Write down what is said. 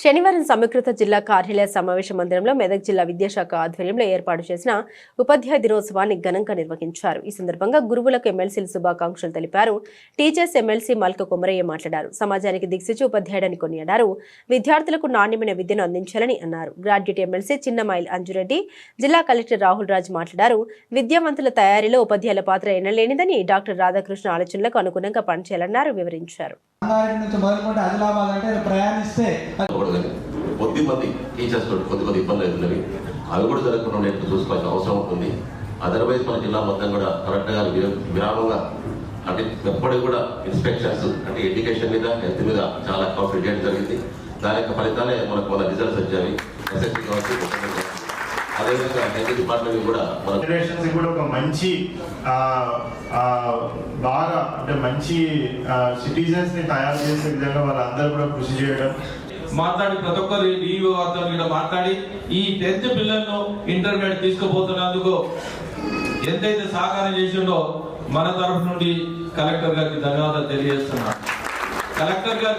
శనివారం సమీకృత జిల్లా కార్యాలయ సమావేశ మందిరంలో మెదక్ జిల్లా విద్యాశాఖ ఆధ్వర్యంలో ఏర్పాటు చేసిన ఉపాధ్యాయ దినోత్సవాన్ని ఘనంగా నిర్వహించారు. ఈ సందర్భంగా గురువులకు ఎమ్మెల్సీలు శుభాకాంక్షలు తెలిపారు. టీచర్స్ ఎమ్మెల్సీ మల్క కుమరయ్య మాట్లాడారు. సమాజానికి దిక్సూచి ఉపాధ్యాయుడని కొనియాడారు. విద్యార్థులకు నాణ్యమైన విద్యను అందించాలని అన్నారు. గ్రాడ్యుయేట్ ఎమ్మెల్సీ చిన్నమాయిల్ అంజురెడ్డి జిల్లా కలెక్టర్ రాహుల్ రాజ్ మాట్లాడారు. విద్యావంతుల తయారీలో ఉపాధ్యాయుల పాత్ర ఎనలేనిదని డాక్టర్ రాధాకృష్ణ ఆలోచనలకు అనుగుణంగా పనిచేయాలన్నారు వివరించారు. రంగారెడ్డి కొద్ది మంది టీచర్స్ తోటి కొద్ది కొద్ది ఇబ్బందులు అవుతున్నవి. అవి కూడా జరగకుండా ఉండేట్టు చూసుకోవాల్సిన అవసరం ఉంటుంది. అదర్వైజ్ మన జిల్లా మొత్తం కూడా కరెక్ట్గా విరా- విరామంగా అంటే ఎప్పటికి కూడా ఇన్స్పెక్షన్స్ అంటే ఎడ్యుకేషన్ మీద హెల్త్ మీద చాలా కాన్ఫిడెంట్ చేయడం జరిగింది. దాని యొక్క ఫలితాలే మనకు మన రిజల్ట్స్ వచ్చాయి. ఎస్ఎస్సీ కావచ్చు అదేవిధంగా హెల్త్ డిపార్ట్మెంట్ కూడా మన జనరేషన్స్ కూడా ఒక మంచి బాగా అంటే మంచి సిటిజన్స్ని తయారు చేసే విధంగా వాళ్ళందరూ కూడా కృషి చేయడం మాట్లాడి ప్రతి ఒక్కరు డిఓ గారితో కూడా మాట్లాడి ఈ టెన్త్ పిల్లలను ఇంటర్మీడియట్ తీసుకుపోతున్నందుకు ఎంతైతే సహకారం చేసిండో మన తరఫు నుండి కలెక్టర్ గారికి ధన్యవాదాలు తెలియజేస్తున్నాను. కలెక్టర్ గారు